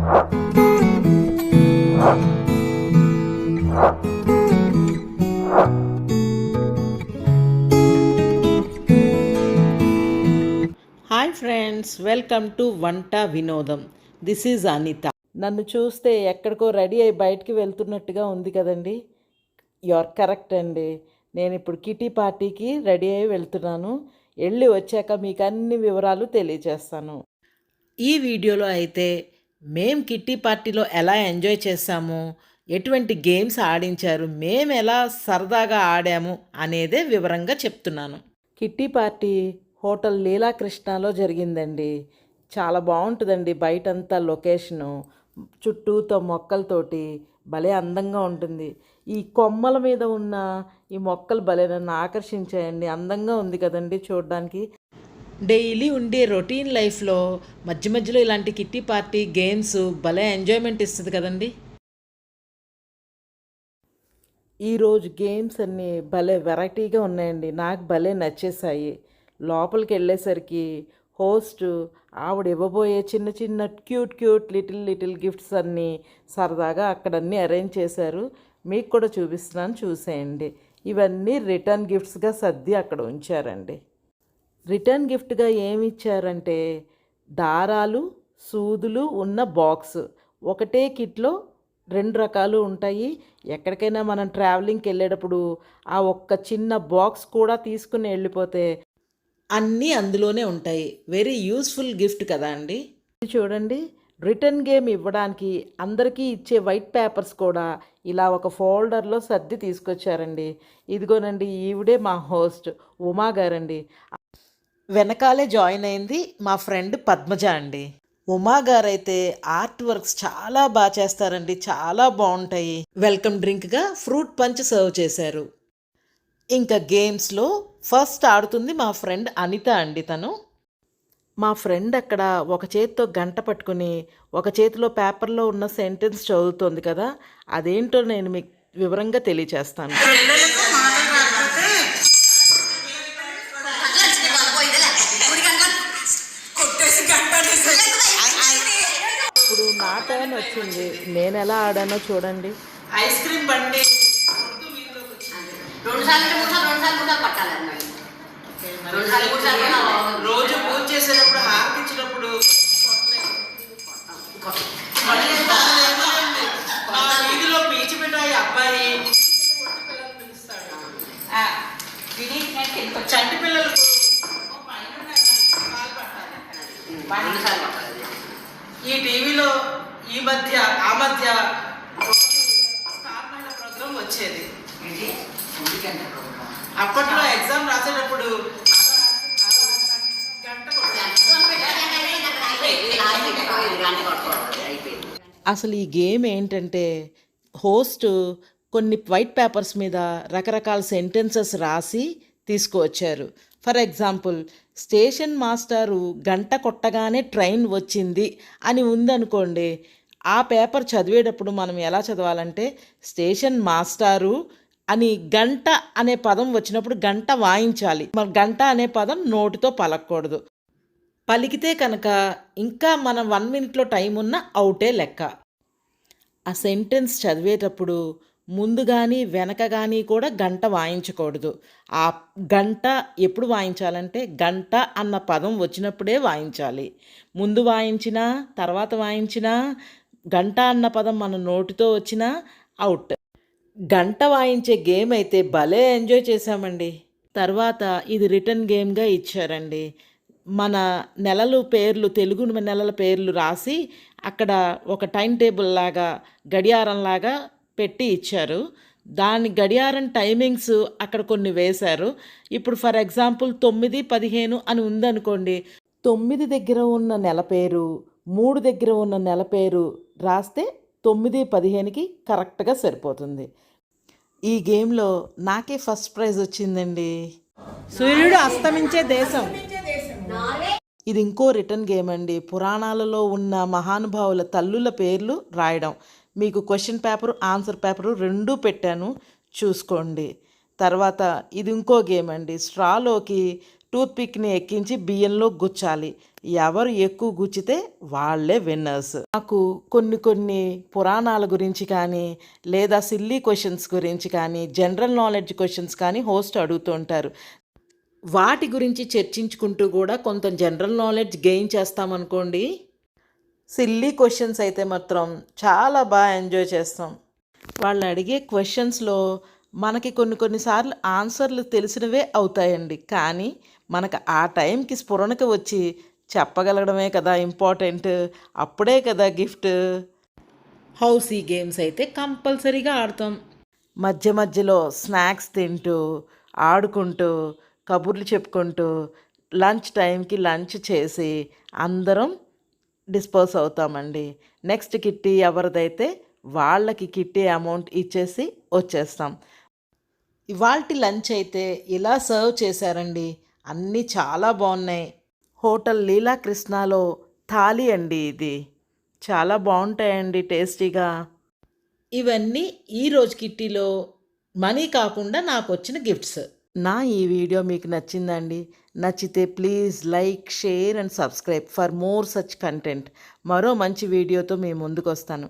Hi friends welcome to వంట వినోదం. This is Anitha. నన్ను చూస్తే ఎక్కడికో రెడీ అయి బయటికి వెళ్తున్నట్టుగా ఉంది కదండి. ఆర్ కరెక్ట్ అండి. నేను ఇప్పుడు కిటీ పార్టీకి రెడీ అయి వెళ్తున్నాను. వెళ్ళి వచ్చాక మీకు అన్ని వివరాలు తెలియజేస్తాను. ఈ వీడియోలో అయితే మేం కిట్టి పార్టీలో ఎలా ఎంజాయ్ చేసాము ఎటువంటి గేమ్స్ ఆడించారు? మేము ఎలా సరదాగా ఆడాము? అనేదే వివరంగా చెప్తున్నాను. కిట్టి పార్టీ హోటల్ లీలాకృష్ణలో జరిగిందండి. చాలా బాగుంటుందండి బయటంతా లొకేషను. చుట్టూతో మొక్కలతోటి భలే అందంగా ఉంటుంది. ఈ కొమ్మల మీద ఉన్న ఈ మొక్కలు భలే నన్ను ఆకర్షించాయండి. అందంగా ఉంది కదండి చూడడానికి. డైలీ ఉండే రొటీన్ లైఫ్లో మధ్య మధ్యలో ఇలాంటి కిట్టి పార్టీ గేమ్స్ భలే ఎంజాయ్మెంట్ ఇస్తుంది కదండి. ఈరోజు గేమ్స్ అన్నీ భలే వెరైటీగా ఉన్నాయండి. నాకు భలే నచ్చేసాయి లోపలికి వెళ్ళేసరికి హోస్ట్ ఆవిడ ఇవ్వబోయే చిన్న చిన్న cute cute little little gifts అన్నీ సరదాగా అక్కడ అన్నీ అరేంజ్ చేశారు. మీకు కూడా చూపిస్తున్నాను చూసేయండి. ఇవన్నీ రిటర్న్ గిఫ్ట్స్గా సర్ది అక్కడ ఉంచారండి. రిటర్న్ గిఫ్ట్గా ఏమి ఇచ్చారంటే దారాలు సూదులు ఉన్న బాక్స్. ఒకటే కిట్లో రెండు రకాలు ఉంటాయి. ఎక్కడికైనా మనం ట్రావెలింగ్కి వెళ్ళేటప్పుడు ఆ ఒక్క చిన్న బాక్స్ కూడా తీసుకుని వెళ్ళిపోతే అన్నీ అందులోనే ఉంటాయి. వెరీ యూస్ఫుల్ గిఫ్ట్ కదా అండి. చూడండి. రిటర్న్ గేమ్ ఇవ్వడానికి అందరికీ ఇచ్చే వైట్ పేపర్స్ కూడా ఇలా ఒక ఫోల్డర్లో సర్ది తీసుకొచ్చారండి. ఇదిగోనండి ఈవిడే మా హోస్ట్ ఉమా గారండి. వెనకాలే జాయిన్ అయింది మా ఫ్రెండ్ పద్మజ అండి. ఉమా గారైతే ఆర్ట్ వర్క్స్ చాలా బాగా చేస్తారండి చాలా బాగుంటాయి. వెల్కమ్ డ్రింక్గా ఫ్రూట్ పంచ్ సర్వ్ చేశారు. ఇంకా గేమ్స్లో ఫస్ట్ ఆడుతుంది మా ఫ్రెండ్ అనిత అండి తను. మా ఫ్రెండ్ అక్కడ ఒక చేతితో గంట పట్టుకుని ఒక చేతిలో పేపర్లో ఉన్న సెంటెన్స్ చదువుతోంది కదా అదేంటో నేను మీకు వివరంగా తెలియచేస్తాను. నా టైం వచ్చింది. నేను ఎలా ఆడానో చూడండి. ఐస్ క్రీమ్ బండి. రోజు పూజ చేసేటప్పుడు హారతి ఇచ్చినప్పుడు మా వీధిలో పీచి మిఠాయి అబ్బాయి. ఆ, చంటి పిల్లలు. ఈ టీవీలో ఈ మధ్య ఆ మధ్య వచ్చేది. అప్పట్లో ఎగ్జామ్ రాసేటప్పుడు. అసలు ఈ గేమ్ ఏంటంటే హోస్ట్ కొన్ని వైట్ పేపర్స్ మీద రకరకాల సెంటెన్సెస్ రాసి తీసుకువచ్చారు ఫర్ ఎగ్జాంపుల్ స్టేషన్ మాస్టారు గంట కొట్టగానే ట్రైన్ వచ్చింది అని ఉందనుకోండి ఆ పేపర్ చదివేటప్పుడు మనం ఎలా చదవాలంటే స్టేషన్ మాస్టారు అని గంట అనే పదం వచ్చినప్పుడు గంట వాయించాలి. మరి గంట అనే పదం నోటితో పలకూడదు పలికితే కనుక ఇంకా మన వన్ మినిట్లో టైం ఉన్న అవుటే లెక్క. ఆ సెంటెన్స్ చదివేటప్పుడు ముందు కానీ వెనక కానీ కూడా గంట వాయించకూడదు. ఆ గంట ఎప్పుడు వాయించాలంటే గంట అన్న పదం వచ్చినప్పుడే వాయించాలి. ముందు వాయించినా తర్వాత వాయించినా గంట అన్న పదం మన నోటితో వచ్చినా అవుట్ గంట వాయించే గేమ్ అయితే భలే ఎంజాయ్ చేశామండి. తర్వాత ఇది రిటర్న్ గేమ్గా ఇచ్చారండి. మన నెలలు పేర్లు తెలుగు నెలల పేర్లు రాసి అక్కడ ఒక టైం టేబుల్ లాగా గడియారం లాగా పెట్టి ఇచ్చారు. దాని గడియారం టైమింగ్స్ అక్కడ కొన్ని వేశారు. ఇప్పుడు ఫర్ ఎగ్జాంపుల్ తొమ్మిది పదిహేను అని ఉందనుకోండి. తొమ్మిది దగ్గర ఉన్న నెల పేరు మూడు దగ్గర ఉన్న నెల పేరు రాస్తే తొమ్మిది పదిహేనుకి కరెక్ట్గా సరిపోతుంది. ఈ గేమ్లో నాకే ఫస్ట్ ప్రైజ్ వచ్చిందండి. సూర్యుడు అస్తమించే దేశం. ఇది ఇంకో రిటర్న్ గేమ్ అండి పురాణాలలో ఉన్న మహానుభావుల తల్లుల పేర్లు రాయడం. మీకు క్వశ్చన్ పేపర్ ఆన్సర్ పేపరు రెండూ పెట్టాను. చూసుకోండి. తర్వాత ఇది ఇంకో గేమ్ అండి స్ట్రాలోకి టూత్పిక్ని ఎక్కించి బియ్యంలో గుచ్చాలి. ఎవరు ఎక్కువ గుచ్చితే వాళ్ళే విన్నర్స్. నాకు కొన్ని కొన్ని పురాణాల గురించి కానీ లేదా సిల్లీ క్వశ్చన్స్ గురించి కానీ జనరల్ నాలెడ్జ్ క్వశ్చన్స్ కానీ హోస్ట్ అడుగుతుంటారు. వాటి గురించి చర్చించుకుంటూ కూడా కొంత జనరల్ నాలెడ్జ్ గెయిన్ చేస్తామనుకోండి. సిల్లీ క్వశ్చన్స్ అయితే మాత్రం చాలా బాగా ఎంజాయ్ చేస్తాం. వాళ్ళు అడిగే క్వశ్చన్స్లో మనకి కొన్ని కొన్నిసార్లు ఆన్సర్లు తెలిసినవే అవుతాయండి. కానీ మనకు ఆ టైంకి స్ఫురణకి వచ్చి చెప్పగలగడమే కదా ఇంపార్టెంట్. అప్పుడే కదా గిఫ్ట్. హౌసీ గేమ్స్ అయితే కంపల్సరీగా ఆడతాం. మధ్య మధ్యలో స్నాక్స్ తింటూ ఆడుకుంటూ కబుర్లు చెప్పుకుంటూ లంచ్ టైంకి లంచ్ చేసి అందరం డిస్పోజ్ అవుతామండి. నెక్స్ట్ కిట్టి ఎవరిదైతే వాళ్ళకి కిట్టి అమౌంట్ ఇచ్చేసి వచ్చేస్తాం. ఇవాల్టి లంచ్ అయితే ఇలా సర్వ్ చేశారండి? అన్నీ చాలా బాగున్నాయి. హోటల్ లీలాకృష్ణలో థాలి అండి ఇది. చాలా బాగుంటాయండి టేస్టీగా. ఇవన్నీ ఈరోజు కిట్టీలో మనీ కాకుండా నాకు వచ్చిన గిఫ్ట్స్. నా ఈ వీడియో మీకు నచ్చిందండి. నచ్చితే please like share and subscribe for more such content. మరో మంచి వీడియోతో మీ ముందుకు వస్తాను